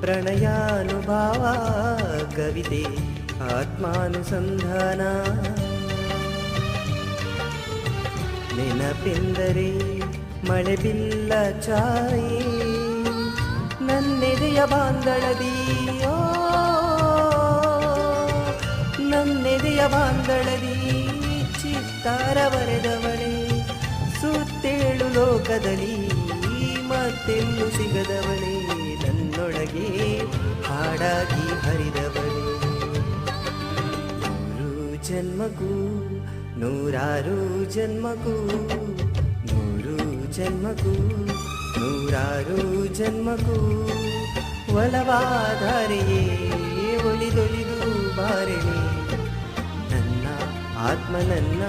ಪ್ರಣಯಾನುಭಾವ, ಕವಿತೆ, ಆತ್ಮಾನುಸಂಧಾನ. ನೆನಪೆಂದರೆ ಮಳೆ ಬಿಲ್ಲ ಛಾಯೆ, ನನ್ನೆದೆಯ ಬಾಂದಳದಿಯೋ ನನ್ನೆದೆಯ ಬಾಂದಳದಿ ಚಿತ್ತಾರ ಬರೆದವಳೆ ಸುತ್ತೇಳು ಲೋಕದಲ್ಲಿ. ಮತ್ತೆಲ್ಲೂ ಸಿಗದವನೇ ನನ್ನೊಳಗೆ ಹಾಡಾಗಿ ಹರಿದವನೇ ನೂರು ಜನ್ಮಗೂ ನೂರಾರು ಜನ್ಮಗೂ ನೂರು ಜನ್ಮಗೂ ನೂರಾರು ಜನ್ಮಗೂ ಒಲವಾಧಾರೆಯೇ ಒಳಿದೊಳಿದು ಬಾರಿ ನನ್ನ ಆತ್ಮ, ನನ್ನ